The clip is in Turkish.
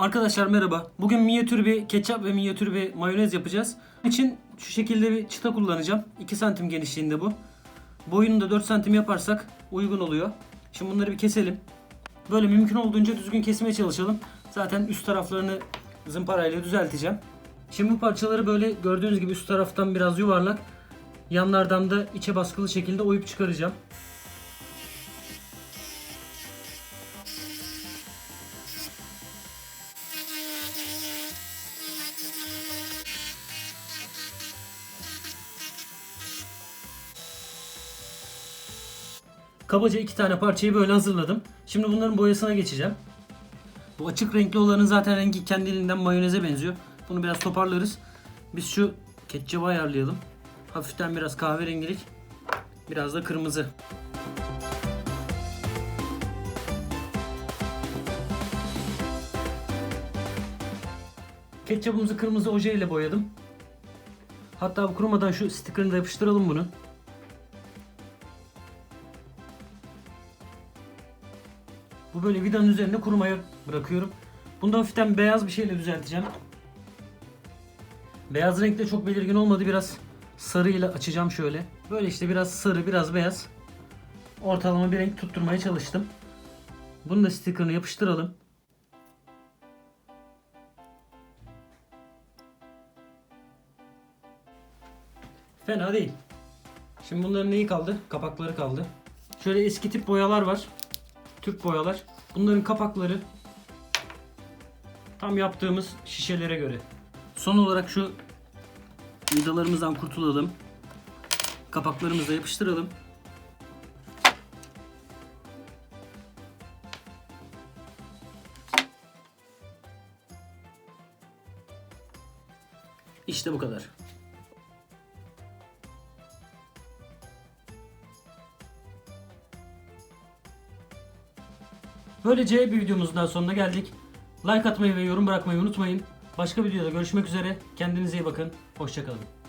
Arkadaşlar merhaba. Bugün minyatür bir ketçap ve minyatür bir mayonez yapacağız. Bunun için şu şekilde bir çıta kullanacağım. 2 santim genişliğinde bu. Boyunu da 4 santim yaparsak uygun oluyor. Şimdi bunları bir keselim. Böyle mümkün olduğunca düzgün kesmeye çalışalım. Zaten üst taraflarını zımparayla düzelteceğim. Şimdi bu parçaları böyle gördüğünüz gibi üst taraftan biraz yuvarlak, yanlardan da içe baskılı şekilde oyup çıkaracağım. Kabaca iki tane parçayı böyle hazırladım. Şimdi bunların boyasına geçeceğim. Bu açık renkli olanın zaten rengi kendiliğinden mayoneze benziyor. Bunu biraz toparlarız. Biz şu ketçabı ayarlayalım. Hafiften biraz kahverengilik. Biraz da kırmızı. Ketçabımızı kırmızı oje ile boyadım. Hatta bu kurumadan şu stickerını da yapıştıralım bunu. Bu böyle vidanın üzerine kurumaya bırakıyorum. Bunu da hafiften beyaz bir şeyle düzelteceğim. Beyaz renkte çok belirgin olmadı. Biraz sarıyla açacağım şöyle. Böyle işte biraz sarı, biraz beyaz. Ortalama bir renk tutturmaya çalıştım. Bunu da sticker'ını yapıştıralım. Fena değil. Şimdi bunların neyi kaldı? Kapakları kaldı. Şöyle eski tip boyalar var. Türk boyalar. Bunların kapakları tam yaptığımız şişelere göre. Son olarak şu vidalarımızdan kurtulalım. Kapaklarımızı da yapıştıralım. İşte bu kadar. Böylece bir videomuzun daha sonuna geldik. Like atmayı ve yorum bırakmayı unutmayın. Başka videoda görüşmek üzere. Kendinize iyi bakın. Hoşçakalın.